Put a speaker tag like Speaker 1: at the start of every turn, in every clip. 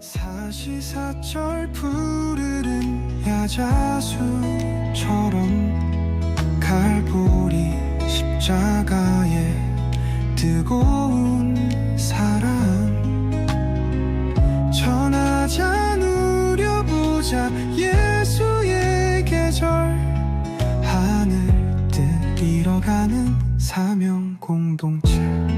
Speaker 1: 사시사철 푸르른 야자수처럼 갈보리 십자가에 뜨거운 사랑. 전하자 누려보자 예수의 계절. 하늘 뜻 잃어가는 사명 공동체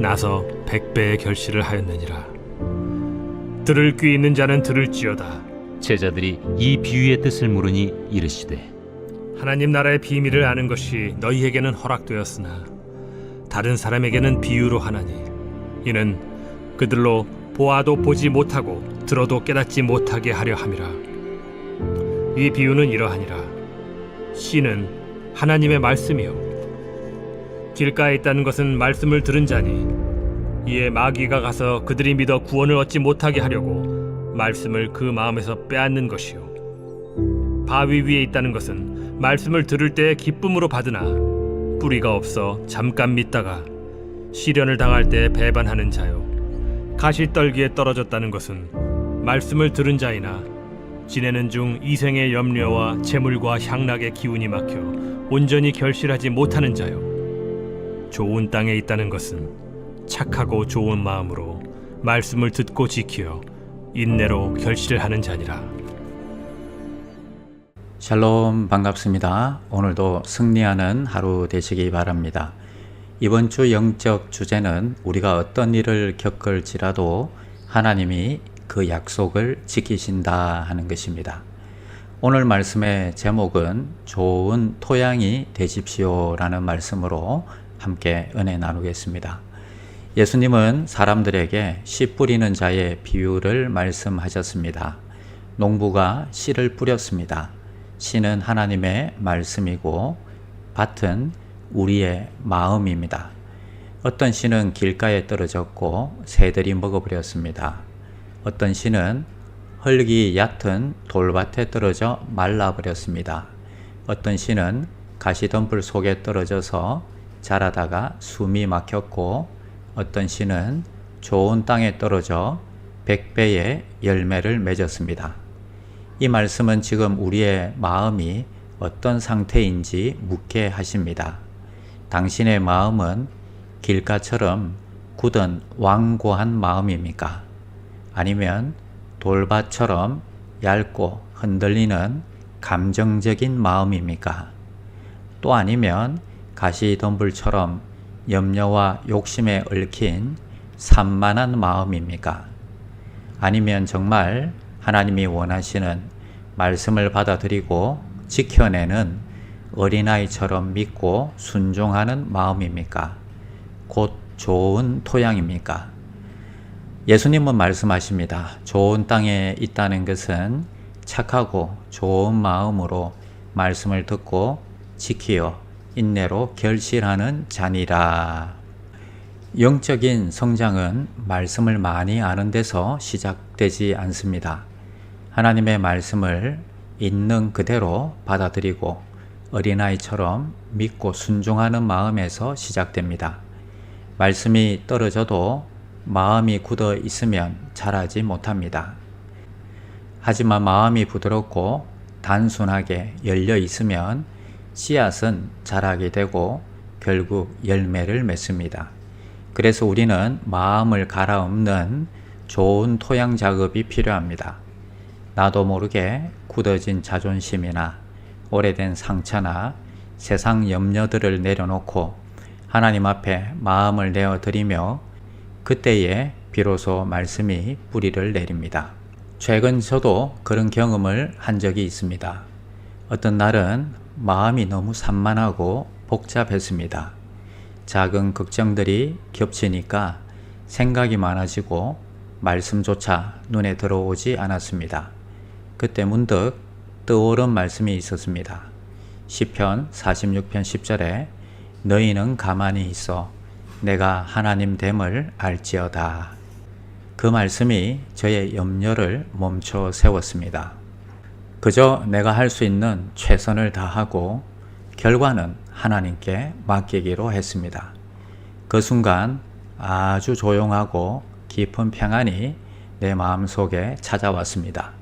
Speaker 2: 나서 백배의 결실을 하였느니라. 들을 귀 있는 자는 들을지어다.
Speaker 3: 제자들이 이 비유의 뜻을 물으니 이르시되
Speaker 2: 하나님 나라의 비밀을 아는 것이 너희에게는 허락되었으나 다른 사람에게는 비유로 하나니 이는 그들로 보아도 보지 못하고 들어도 깨닫지 못하게 하려 함이라. 이 비유는 이러하니라. 씨는 하나님의 말씀이요 길가에 있다는 것은 말씀을 들은 자니 이에 마귀가 가서 그들이 믿어 구원을 얻지 못하게 하려고 말씀을 그 마음에서 빼앗는 것이요. 바위 위에 있다는 것은 말씀을 들을 때 기쁨으로 받으나 뿌리가 없어 잠깐 믿다가 시련을 당할 때 배반하는 자요. 가시떨기에 떨어졌다는 것은 말씀을 들은 자이나 지내는 중 이생의 염려와 재물과 향락의 기운이 막혀 온전히 결실하지 못하는 자요 좋은 땅에 있다는 것은 착하고 좋은 마음으로 말씀을 듣고 지키어 인내로 결실을 하는 자니라.
Speaker 4: 샬롬 반갑습니다. 오늘도 승리하는 하루 되시기 바랍니다. 이번 주 영적 주제는 우리가 어떤 일을 겪을지라도 하나님이 그 약속을 지키신다 하는 것입니다. 오늘 말씀의 제목은 좋은 토양이 되십시오 라는 말씀으로 함께 은혜 나누겠습니다. 예수님은 사람들에게 씨 뿌리는 자의 비유를 말씀하셨습니다. 농부가 씨를 뿌렸습니다. 씨는 하나님의 말씀이고 밭은 우리의 마음입니다. 어떤 씨는 길가에 떨어졌고 새들이 먹어버렸습니다. 어떤 씨는 흙이 얕은 돌밭에 떨어져 말라버렸습니다. 어떤 씨는 가시덤불 속에 떨어져서 자라다가 숨이 막혔고 어떤 씨는 좋은 땅에 떨어져 백배의 열매를 맺었습니다. 이 말씀은 지금 우리의 마음이 어떤 상태인지 묻게 하십니다. 당신의 마음은 길가처럼 굳은 완고한 마음입니까? 아니면 돌밭처럼 얇고 흔들리는 감정적인 마음입니까? 또 아니면 가시덤불처럼 염려와 욕심에 얽힌 산만한 마음입니까? 아니면 정말 하나님이 원하시는 말씀을 받아들이고 지켜내는 어린아이처럼 믿고 순종하는 마음입니까? 곧 좋은 토양입니까? 예수님은 말씀하십니다. 좋은 땅에 있다는 것은 착하고 좋은 마음으로 말씀을 듣고 지키어 인내로 결실하는 자니라. 영적인 성장은 말씀을 많이 아는 데서 시작되지 않습니다. 하나님의 말씀을 있는 그대로 받아들이고 어린아이처럼 믿고 순종하는 마음에서 시작됩니다. 말씀이 떨어져도 마음이 굳어 있으면 자라지 못합니다. 하지만 마음이 부드럽고 단순하게 열려 있으면 씨앗은 자라게 되고 결국 열매를 맺습니다. 그래서 우리는 마음을 갈아엎는 좋은 토양 작업이 필요합니다. 나도 모르게 굳어진 자존심이나 오래된 상처나 세상 염려들을 내려놓고 하나님 앞에 마음을 내어드리며 그때에 비로소 말씀이 뿌리를 내립니다. 최근 저도 그런 경험을 한 적이 있습니다. 어떤 날은 마음이 너무 산만하고 복잡했습니다. 작은 걱정들이 겹치니까 생각이 많아지고 말씀조차 눈에 들어오지 않았습니다. 그때 문득 떠오른 말씀이 있었습니다. 시편 46편 10절에 너희는 가만히 있어 내가 하나님 됨을 알지어다. 그 말씀이 저의 염려를 멈춰 세웠습니다. 그저 내가 할 수 있는 최선을 다하고 결과는 하나님께 맡기기로 했습니다. 그 순간 아주 조용하고 깊은 평안이 내 마음 속에 찾아왔습니다.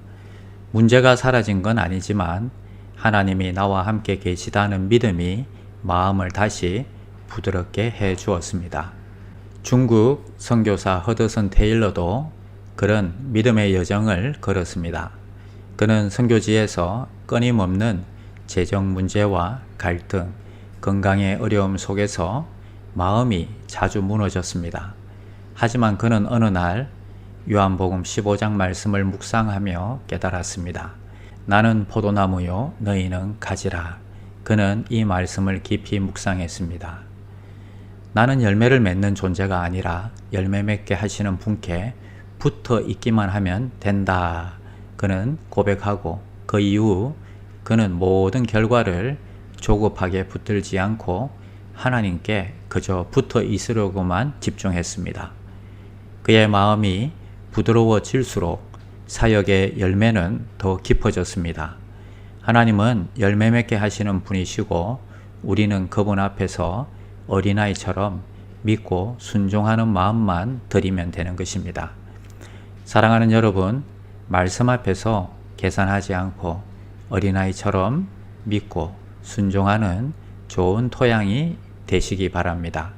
Speaker 4: 문제가 사라진 건 아니지만 하나님이 나와 함께 계시다는 믿음이 마음을 다시 부드럽게 해 주었습니다. 중국 선교사 허드슨 테일러도 그런 믿음의 여정을 걸었습니다. 그는 선교지에서 끊임없는 재정 문제와 갈등, 건강의 어려움 속에서 마음이 자주 무너졌습니다. 하지만 그는 어느 날 요한복음 15장 말씀을 묵상하며 깨달았습니다. 나는 포도나무요, 너희는 가지라. 그는 이 말씀을 깊이 묵상했습니다. 나는 열매를 맺는 존재가 아니라 열매 맺게 하시는 분께 붙어 있기만 하면 된다. 그는 고백하고 그 이후 그는 모든 결과를 조급하게 붙들지 않고 하나님께 그저 붙어 있으려고만 집중했습니다. 그의 마음이 부드러워질수록 사역의 열매는 더 깊어졌습니다. 하나님은 열매 맺게 하시는 분이시고 우리는 그분 앞에서 어린아이처럼 믿고 순종하는 마음만 드리면 되는 것입니다. 사랑하는 여러분, 말씀 앞에서 계산하지 않고 어린아이처럼 믿고 순종하는 좋은 토양이 되시기 바랍니다.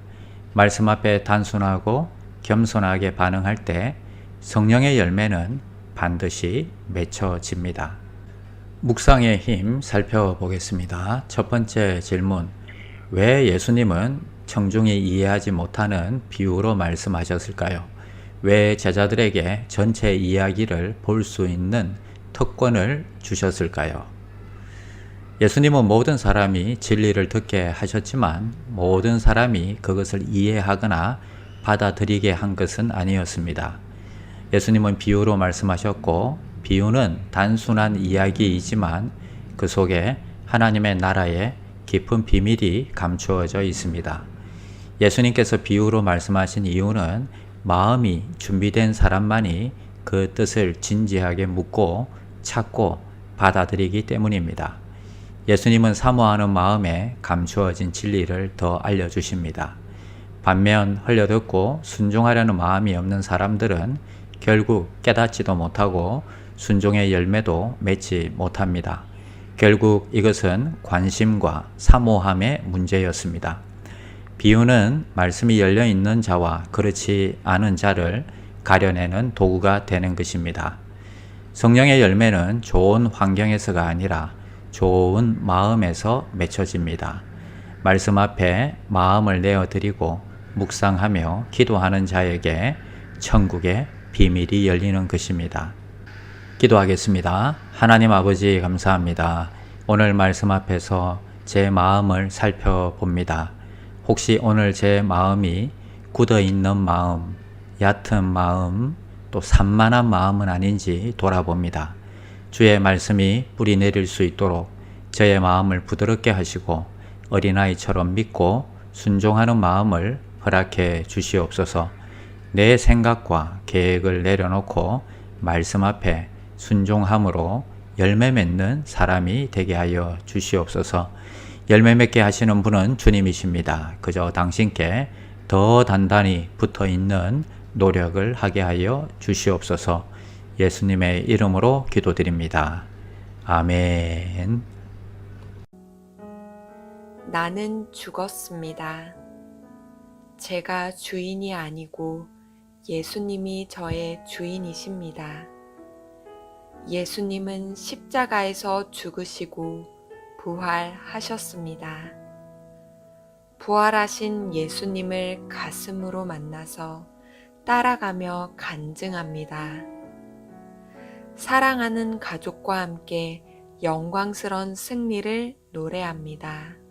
Speaker 4: 말씀 앞에 단순하고 겸손하게 반응할 때 성령의 열매는 반드시 맺혀집니다. 묵상의 힘 살펴보겠습니다. 첫 번째 질문. 왜 예수님은 청중이 이해하지 못하는 비유로 말씀하셨을까요? 왜 제자들에게 전체 이야기를 볼 수 있는 특권을 주셨을까요? 예수님은 모든 사람이 진리를 듣게 하셨지만 모든 사람이 그것을 이해하거나 받아들이게 한 것은 아니었습니다. 예수님은 비유로 말씀하셨고 비유는 단순한 이야기이지만 그 속에 하나님의 나라의 깊은 비밀이 감추어져 있습니다. 예수님께서 비유로 말씀하신 이유는 마음이 준비된 사람만이 그 뜻을 진지하게 묻고 찾고 받아들이기 때문입니다. 예수님은 사모하는 마음에 감추어진 진리를 더 알려주십니다. 반면 흘려듣고 순종하려는 마음이 없는 사람들은 결국 깨닫지도 못하고 순종의 열매도 맺지 못합니다. 결국 이것은 관심과 사모함의 문제였습니다. 비유는 말씀이 열려 있는 자와 그렇지 않은 자를 가려내는 도구가 되는 것입니다. 성령의 열매는 좋은 환경에서가 아니라 좋은 마음에서 맺혀집니다. 말씀 앞에 마음을 내어드리고 묵상하며 기도하는 자에게 천국의 비밀이 열리는 것입니다. 기도하겠습니다. 하나님 아버지 감사합니다. 오늘 말씀 앞에서 제 마음을 살펴봅니다. 혹시 오늘 제 마음이 굳어 있는 마음, 얕은 마음, 또 산만한 마음은 아닌지 돌아봅니다. 주의 말씀이 뿌리 내릴 수 있도록 저의 마음을 부드럽게 하시고 어린아이처럼 믿고 순종하는 마음을 허락해 주시옵소서 내 생각과 계획을 내려놓고 말씀 앞에 순종함으로 열매 맺는 사람이 되게 하여 주시옵소서 열매 맺게 하시는 분은 주님이십니다. 그저 당신께 더 단단히 붙어 있는 노력을 하게 하여 주시옵소서 예수님의 이름으로 기도드립니다. 아멘.
Speaker 5: 나는 죽었습니다. 제가 주인이 아니고 예수님이 저의 주인이십니다. 예수님은 십자가에서 죽으시고 부활하셨습니다. 부활하신 예수님을 가슴으로 만나서 따라가며 간증합니다. 사랑하는 가족과 함께 영광스런 승리를 노래합니다.